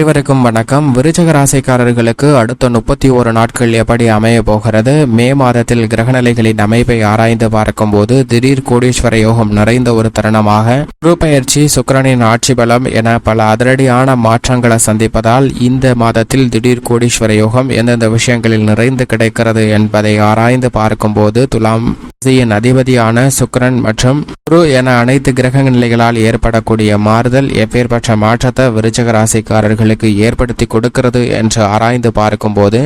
அனைவருக்கும் வணக்கம். விருச்சக ராசிக்காரர்களுக்கு அடுத்த முப்பத்தி ஒரு நாட்கள் எப்படி அமைய போகிறது? மே மாதத்தில் கிரகநிலைகளின் அமைப்பை ஆராய்ந்து பார்க்கும்போது திடீர் கோடீஸ்வர யோகம் நிறைந்த ஒரு தருணமாக குரு பயிற்சி சுக்கிரனின் ஆட்சி பலம் என பல அதிரடியான மாற்றங்களை சந்திப்பதால் இந்த மாதத்தில் திடீர் கோடீஸ்வர யோகம் எந்தெந்த விஷயங்களில் நிறைந்து கிடைக்கிறது என்பதை ஆராய்ந்து பார்க்கும்போது துலாம் ராசியின் அதிபதியான சுக்கரன் மற்றும் குரு என அனைத்து கிரக நிலைகளால் ஏற்படக்கூடிய மாறுதல் எப்பேற்பட்ட மாற்றத்தை விருச்சக உங்களுக்கு ஏற்படுத்தி கொடுக்கிறது என்று ஆராய்ந்து பார்க்கும்போது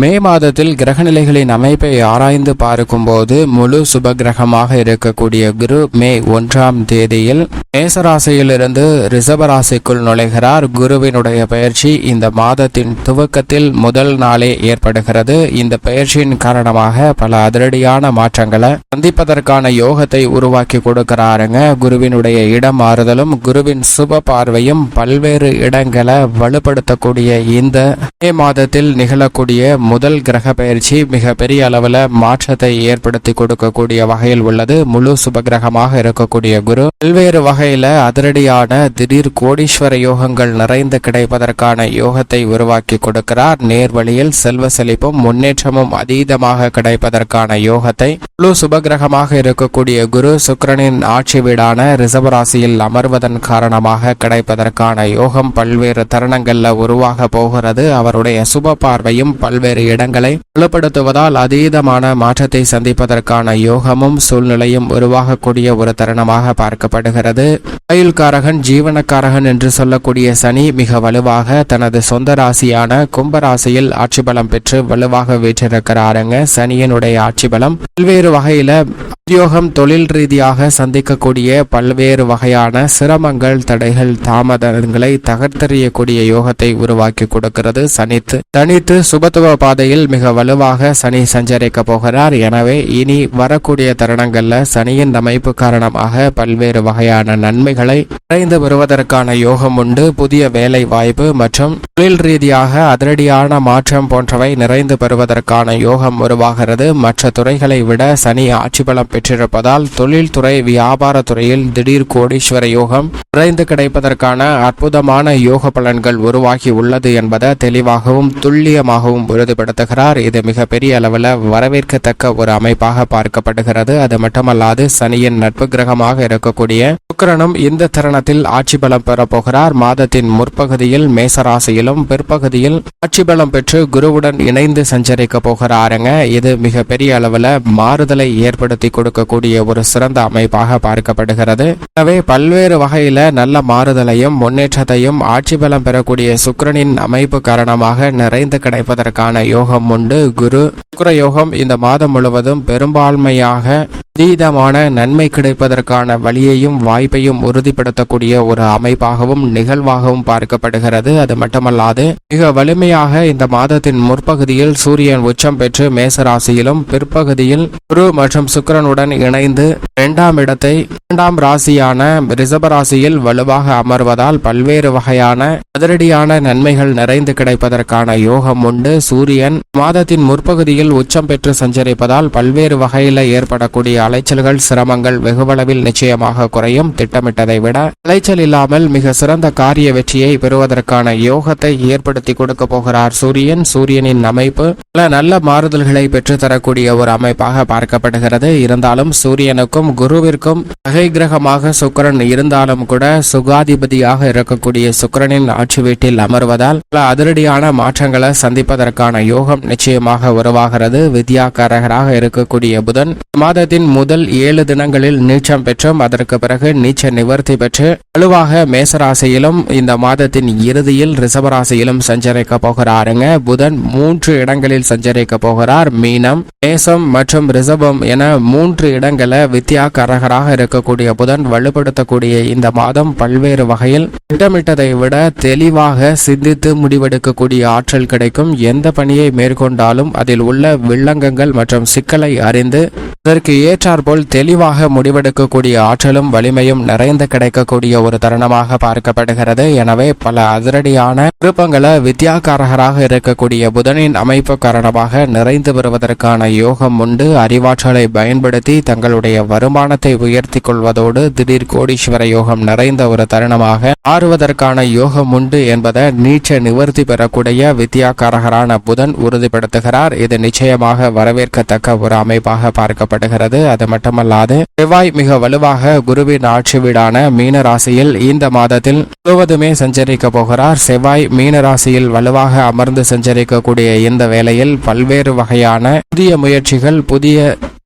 மே மாதத்தில் கிரகநிலைகளின் அமைப்பை ஆராய்ந்து பார்க்கும்போது முழு சுப கிரகமாக இருக்கக்கூடிய குரு மே ஒன்றாம் தேதியில் மேசராசியிலிருந்து ரிஷபராசிக்குள் நுழைகிறார். குருவினுடைய பயிற்சி இந்த மாதத்தின் துவக்கத்தில் முதல் நாளே ஏற்படுகிறது. இந்த பயிற்சியின் காரணமாக பல அதிரடியான மாற்றங்களை சந்திப்பதற்கான யோகத்தை உருவாக்கி கொடுக்கிறாருங்க. குருவினுடைய இடம் மாறுதலும் குருவின் சுப பார்வையும் பல்வேறு இடங்களை வலுப்படுத்தக்கூடிய இந்த மே மாதத்தில் நிகழக்கூடிய முதல் கிரக பயிற்சி மிக பெரிய அளவில் மாற்றத்தை ஏற்படுத்தி கொடுக்கக்கூடிய வகையில் உள்ளது. முழு சுப கிரகமாக இருக்கக்கூடிய குரு. பல்வேறு வகையில அதிரடியான திடீர் கோடீஸ்வர யோகங்கள் நிறைந்து கிடைப்பதற்கான யோகத்தை உருவாக்கி கொடுக்கிறார். நேர்வழியில் செல்வ செழிப்பும் முன்னேற்றமும் அதீதமாக கிடைப்பதற்கான யோகத்தை முழு சுப கிரகமாக இருக்கக்கூடிய குரு சுக்கிரனின் ஆட்சி வீடான ரிசபராசியில் அமர்வதன் காரணமாக கிடைப்பதற்கான யோகம் பல்வேறு தருணங்களில் உருவாக போகிறது. அவருடைய சுப பார்வையும் பல்வேறு இடங்களை வலுப்படுத்துவதால் அதீதமான மாற்றத்தை சந்திப்பதற்கான யோகமும் சூழ்நிலையும் உருவாகக்கூடிய ஒரு தருணமாக பார்க்கப்படுகிறது. ஆயுள்காரகன் ஜீவனக்காரகன் என்று சொல்லக்கூடிய சனி மிக வலுவாக தனது சொந்த ராசியான கும்பராசியில் ஆட்சி பலம் பெற்று வலுவாக வீற்றிருக்கிறாருங்க. சனியினுடைய ஆட்சி பலம் பல்வேறு வகையில that உத்தியோகம் தொழில் ரீதியாக சந்திக்கக்கூடிய பல்வேறு வகையான சிரமங்கள் தடைகள் தாமதங்களை தகர்த்தெறியக்கூடிய யோகத்தை உருவாக்கி கொடுக்கிறது சனித்து. தனித்து சுபத்துவ பாதையில் மிக வலுவாக சனி சஞ்சரிக்க போகிறார். எனவே இனி வரக்கூடிய தருணங்கள்ல சனியின் அமைப்பு காரணமாக பல்வேறு வகையான நன்மைகளை அடைந்து வருவதற்கான யோகம் உண்டு. புதிய வேலை வாய்ப்பு மற்றும் தொழில் ரீதியாக அதிரடியான மாற்றம் போன்றவை நிறைந்து பெறுவதற்கான யோகம் உருவாகிறது. மற்ற துறைகளை விட சனி ஆட்சி பலம் பெற்றிருப்பதால் தொழில்துறை வியாபார துறையில் திடீர் கோடீஸ்வர யோகம் நிறைந்து கிடைப்பதற்கான அற்புதமான யோக பலன்கள் உருவாகி உள்ளது என்பதை தெளிவாகவும் துல்லியமாகவும் உறுதிப்படுத்துகிறார். இது மிகப்பெரிய அளவில் வரவேற்கத்தக்க ஒரு அமைப்பாக பார்க்கப்படுகிறது. அது மட்டுமல்லாது சனியின் நட்பு கிரகமாக இருக்கக்கூடிய சுக்கரனும் இந்த தருணத்தில் ஆட்சி பலம் பெறப்போகிறார் மாதத்தின் முற்பகுதியில் மேசராசியிலும் பிற்பகுதியில் ஆட்சி பலம் பெற்று குருவுடன் இணைந்து சஞ்சரிக்க போகிறாருங்க. இது மிக பெரிய அளவில் மாறுதலை ஏற்படுத்தி கொடுக்கக்கூடிய ஒரு சிறந்த அமைப்பாக பார்க்கப்படுகிறது. எனவே பல்வேறு வகையில நல்ல மாறுதலையும் முன்னேற்றத்தையும் ஆட்சி பலம் பெறக்கூடிய சுக்கிரனின் அமைப்பு காரணமாக நிறைந்து கிடைப்பதற்கான யோகம் உண்டு. குரு சுக்கர யோகம் இந்த மாதம் முழுவதும் பெரும்பான்மையாக அதீதமான நன்மை கிடைப்பதற்கான வழியையும் வாய்ப்பையும் உறுதிப்படுத்தக்கூடிய ஒரு அமைப்பாகவும் நிகழ்வாகவும் பார்க்கப்படுகிறது. அது மட்டுமல்லாது மிக வலிமையாக இந்த மாதத்தின் முற்பகுதியில் சூரியன் உச்சம் பெற்று மேசராசியிலும் பிற்பகுதியில் குரு மற்றும் சுக்கரனுடன் இணைந்து இரண்டாம் இடத்தை இரண்டாம் ராசியான ரிஷப ராசியில் வலுவாக அமர்வதால் பல்வேறு வகையான அதிரடியான நன்மைகள் நிறைந்து கிடைப்பதற்கான யோகம் உண்டு. சூரியன் மாதத்தின் முற்பகுதியில் உச்சம் பெற்று சஞ்சரிப்பதால் பல்வேறு வகையில ஏற்படக்கூடிய அலைச்சல்கள் சிரமங்கள் வெகுவளவில் நிச்சயமாக குறையும். திட்டமிட்டதை விட அலைச்சல் இல்லாமல் மிக சிறந்த காரிய வெற்றியை பெறுவதற்கான யோகத்தை ஏற்படுத்தி கொடுக்க போகிறார் சூரியன். சூரியனின் அமைப்பு பல நல்ல மாறுதல்களை பெற்றுத்தரக்கூடிய ஒரு அமைப்பாக பார்க்கப்படுகிறது. இருந்தாலும் சூரியனுக்கும் குருவிற்கும் பகை கிரகமாக சுக்கிரன் இருந்தாலும் கூட சுகாதிபதியாக இருக்கக்கூடிய சுக்கிரனின் ஆட்சி வீட்டில் அமர்வதால் பல அதிரடியான மாற்றங்களை சந்திப்பதற்கான யோகம் நிச்சயமாக உருவாகிறது. வித்யாகாரகராக இருக்கக்கூடிய புதன் மாதத்தின் முதல் ஏழு தினங்களில் நீச்சம் பெற்றும். அதற்கு பிறகு நீச்ச நிவர்த்தி பெற்று வலுவாக மேசராசியிலும் இந்த மாதத்தின் இறுதியில் ரிசவராசியிலும் சஞ்சரிக்க போகிறாருங்க. புதன் மூன்று இடங்களில் சஞ்சரிக்க போகிறார். மீனம் மேசம் மற்றும் ரிசபம் என மூன்று இடங்களை வித்யாகரகராக இருக்கக்கூடிய புதன் வலுப்படுத்தக்கூடிய இந்த மாதம் பல்வேறு வகையில் திட்டமிட்டதை விட தெளிவாக சிந்தித்து முடிவெடுக்கக்கூடிய ஆற்றல் கிடைக்கும். எந்த பணியை மேற்கொண்டாலும் அதில் உள்ள வில்லங்கங்கள் மற்றும் சிக்கலை அறிந்து அதற்கு ஏற்ற ஏற்றாற்போல் தெளிவாக முடிவெடுக்கக்கூடிய ஆற்றலும் வலிமையும் நிறைந்து கிடைக்கக்கூடிய ஒரு தருணமாக பார்க்கப்படுகிறது. எனவே பல அதிரடியான விருப்பங்களை வித்யாகாரகராக இருக்கக்கூடிய புதனின் அமைப்பு காரணமாக நிறைந்து வருவதற்கான யோகம் உண்டு. அறிவாற்றலை பயன்படுத்தி தங்களுடைய வருமானத்தை உயர்த்தி கொள்வதோடு திடீர் கோடீஸ்வர யோகம் நிறைந்த ஒரு தருணமாக ஆறுவதற்கான யோகம் உண்டு என்பதை நீச்ச நிவர்த்தி பெறக்கூடிய வித்யாகாரகரான புதன் உறுதிப்படுத்துகிறார். இது நிச்சயமாக வரவேற்கத்தக்க ஒரு அமைப்பாக பார்க்கப்படுகிறது. அது மட்டுமல்லாது செவ்வாய் மிக வலுவாக குருவின் ஆட்சி வீடான மீன ராசியில் இந்த மாதத்தில் முழுவதுமே சஞ்சரிக்க போகிறார். செவ்வாய் மீன ராசியில் வலுவாக அமர்ந்து சஞ்சரிக்கக்கூடிய இந்த வேளையில் பல்வேறு வகையான புதிய முயற்சிகள் புதிய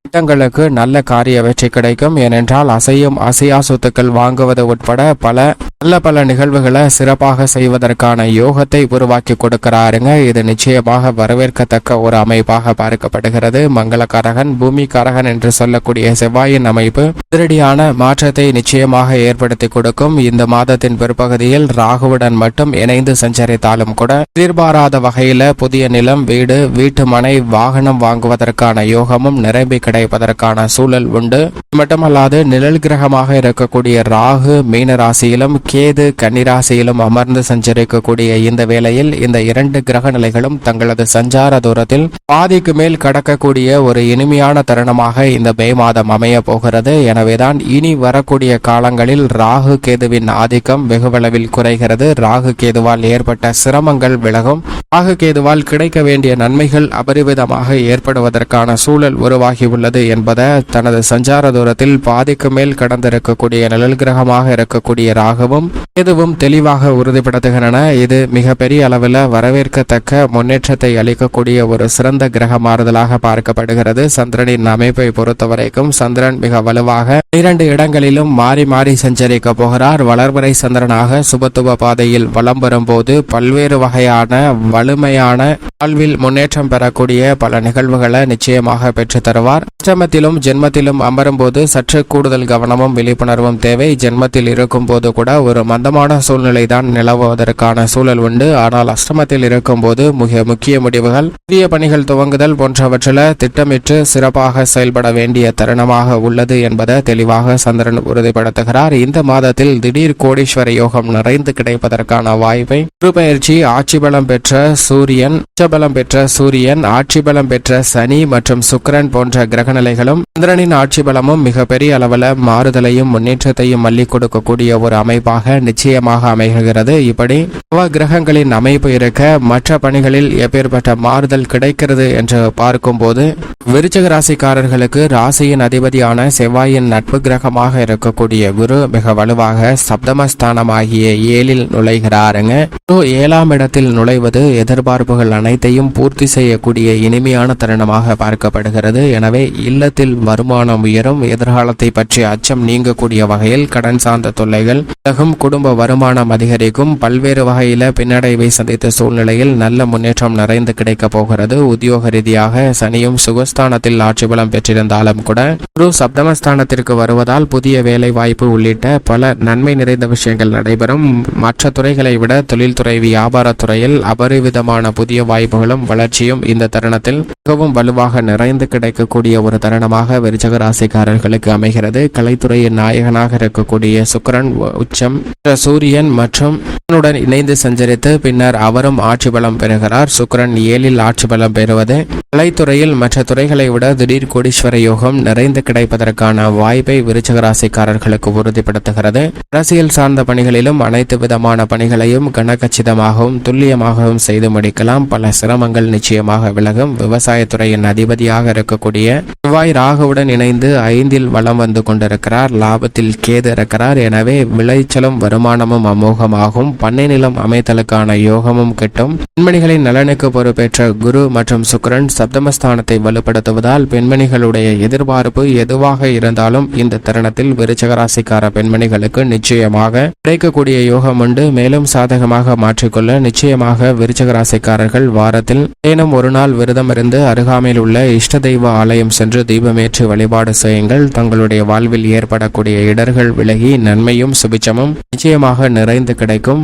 திட்டங்களுக்கு நல்ல காரிய வெற்றி கிடைக்கும். ஏனென்றால் அசையும் அசையா சொத்துக்கள் வாங்குவது உட்பட பல நல்ல பல நிகழ்வுகளை சிறப்பாக செய்வதற்கான யோகத்தை உருவாக்கி கொடுக்கிறாருங்க. இது நிச்சயமாக வரவேற்கத்தக்க ஒரு அமைப்பாக பார்க்கப்படுகிறது. மங்களகாரகன் பூமிகாரகன் என்று சொல்லக்கூடிய செவ்வாயின் அமைப்பு திருடியான மாற்றத்தை நிச்சயமாக ஏற்படுத்தி கொடுக்கும். இந்த மாதத்தின் பிற்பகுதியில் ராகுவுடன் மட்டும் இணைந்து சஞ்சரித்தாலும் கூட எதிர்பாராத வகையில புதிய நிலம் வீடு வீட்டு மனை வாகனம் வாங்குவதற்கான யோகமும் நிரம்பி கிடைப்பதற்கான சூழல் உண்டு. மட்டுமல்லாது நிழல் கிரகமாக இருக்கக்கூடிய ராகு மீன ராசியிலும் கேது கன்னிராசியிலும் அமர்ந்து சஞ்சரிக்கக்கூடிய இந்த வேளையில் இந்த இரண்டு கிரக நிலைகளும் தங்களது சஞ்சார தூரத்தில் பாதிக்கு மேல் கடக்கக்கூடிய ஒரு இனிமையான தருணமாக இந்த மே மாதம் அமைய போகிறது. எனவேதான் இனி வரக்கூடிய காலங்களில் ராகு கேதுவின் ஆதிக்கம் வெகுவளவில் குறைகிறது. ராகு கேதுவால் ஏற்பட்ட சிரமங்கள் விலகும். ராகு கேதுவால் கிடைக்க வேண்டிய நன்மைகள் அபரிவிதமாக ஏற்படுவதற்கான சூழல் உருவாகியுள்ளது என்பதை தனது சஞ்சார தூரத்தில் பாதிக்கு மேல் கடந்திருக்கக்கூடிய நிழல் கிரகமாக இருக்கக்கூடிய ராகுவும் கேதுவும் தெளிவாக உறுதிப்படுத்துகின்றன. இது மிகப்பெரிய அளவில் வரவேற்கத்தக்க முன்னேற்றத்தை அளிக்கக்கூடிய ஒரு சிறந்த கிரக மாறுதலாக பார்க்கப்படுகிறது. சந்திரனின் அமைப்பை பொறுத்தவரைக்கும் சந்திரன் மிக வலுவாக இரண்டு இடங்களிலும் மாறி மாறி சஞ்சரிக்க போகிறார். வளர்வரை சந்திரனாக சுபத்துவ பாதையில் வலம் வரும்போது பல்வேறு வகையான வலிமையான வாழ்வில் முன்னேற்றம் பெறக்கூடிய பல நிகழ்வுகளை நிச்சயமாக பெற்று தருவார். அஷ்டமத்திலும் ஜென்மத்திலும் அமரும்போது சற்று கூடுதல் கவனமும் விழிப்புணர்வும் தேவை. ஜென்மத்தில் இருக்கும் போது கூட ஒரு மந்தமான சூழ்நிலை தான் நிலவுவதற்கான சூழல் உண்டு. ஆனால் அஷ்டமத்தில் இருக்கும்போது மிக முக்கிய முடிவுகள் புதிய பணிகள் துவங்குதல் போன்றவற்றில் திட்டமிட்டு சிறப்பாக செயல்பட வேண்டிய தருணமாக உள்ளது என்பதை தெளிவாக சந்திரன் உறுதிப்படுத்துகிறார். இந்த மாதத்தில் திடீர் கோடீஸ்வர யோகம் நிறைந்து கிடைப்பதற்கான வாய்ப்பை குரு பயிற்சி ஆட்சி பலம் பெற்ற சூரியன் உச்சபலம் பெற்ற சூரியன் ஆட்சி பலம் பெற்ற சனி மற்றும் சுக்கிரன் போன்ற கிரகநிலைகளும் சந்திரனின் ஆட்சி பலமும் மிகப்பெரிய அளவில் மாறுதலையும் முன்னேற்றத்தையும் மல்லி கொடுக்கக்கூடிய ஒரு அமைப்பாக நிச்சயமாக அமைகிறது. இப்படி நவ கிரகங்களின் அமைப்பு இருக்க மற்ற பணிகளில் எப்பேற்பட்ட மாறுதல் கிடைக்கிறது என்று பார்க்கும்போது விருச்சக ராசிக்காரர்களுக்கு ராசியின் அதிபதியான செவ்வாயின் நட்பு கிரகமாக இருக்கக்கூடிய குரு மிக வலுவாக சப்தமஸ்தானமாகிய ஏழில் நுழைகிறாருங்க. ஏழாம் இடத்தில் நுழைவது எதிர்பார்ப்புகள் அனைத்தையும் பூர்த்தி செய்யக்கூடிய இனிமையான தருணமாக பார்க்கப்படுகிறது. எனவே இல்லத்தில் வருமானம் உயரும். எதிர்காலத்தை பற்றிய அச்சம் நீங்கக்கூடிய வகையில் கடன் சார்ந்த தொல்லைகள் விலகும் குடும்ப வருமானம் அதிகரிக்கும். பல்வேறு வகையில பின்னடைவை சந்தித்த சூழ்நிலையில் நல்ல முன்னேற்றம் நிறைந்து கிடைக்க போகிறது. உத்தியோக ரீதியாக சனியும் சுகஸ்தானத்தில் ஆட்சி பலம் பெற்றிருந்தாலும் கூட குரு சப்தமஸ்தானத்திற்கு வருவதால் புதிய வேலை வாய்ப்பு உள்ளிட்ட பல நன்மை நிறைந்த விஷயங்கள் நடைபெறும். மற்ற துறைகளை விட தொழில் தொழில்துறை வியாபாரத்துறையில் அபரிவிதமான புதிய வாய்ப்புகளும் வளர்ச்சியும் இந்த தருணத்தில் மிகவும் வலுவாக நிறைந்து கிடைக்கக்கூடிய ஒரு தருணமாக விருச்சக ராசிக்காரர்களுக்கு அமைகிறது. கலைத்துறையின் நாயகனாக இருக்கக்கூடிய சுக்கிரன் உச்சம் சூரியன் மற்றும் சுக்கரனுடன் இணைந்து சஞ்சரித்து பின்னர் அவரும் ஆட்சி பலம் பெறுகிறார். சுக்கரன் ஏழில் ஆட்சி பலம் பெறுவது. கலைத்துறையில் மற்ற துறைகளை விட திடீர் கோடீஸ்வர யோகம் நிறைந்து கிடைப்பதற்கான வாய்ப்பை விருச்சக ராசிக்காரர்களுக்கு உறுதிப்படுத்துகிறது. அரசியல் சார்ந்த பணிகளிலும் அனைத்து விதமான பணிகளையும் கனகச்சிதமாகவும் துல்லியமாகவும் செய்து முடிக்கலாம். பல சிரமங்கள் நிச்சயமாக விலகும். விவசாயத்துறையின் அதிபதியாக இருக்கக்கூடிய செவ்வாய் ராகுவுடன் இணைந்து ஐந்தில் வலம் வந்து கொண்டிருக்கிறார். லாபத்தில் கேது இருக்கிறார் எனவே விளைச்சலும் வருமானமும் அமோகமாகும். பண்ணை நிலம் அமைத்தலுக்கான யோகமும் கிட்டும். பெண்மணிகளின் நலனுக்கு பொறுப்பேற்ற குரு மற்றும் சுக்கிரன் சப்தமஸ்தானத்தை வலுப்படுத்துவதால் பெண்மணிகளுடைய எதிர்பார்ப்பு எதுவாக இருந்தாலும் இந்த தருணத்தில் விருச்சகராசிக்கார பெண்மணிகளுக்கு நிச்சயமாக கிடைக்கக்கூடிய யோகம் உண்டு. மேலும் சாதகமாக மாற்றிக்கொள்ள நிச்சயமாக விருச்சகராசிக்காரர்கள் வாரத்தில் ஏனும் ஒரு நாள் விரதம் இருந்து அருகாமையில் உள்ள இஷ்ட தெய்வ ஆலயம் சென்று தீபமேற்றி வழிபாடு செய்யுங்கள். தங்களுடைய வாழ்வில் ஏற்படக்கூடிய இடர்கள் விலகி நன்மையும் சுபிச்சமும் நிச்சயமாக நிறைந்து கிடைக்கும்.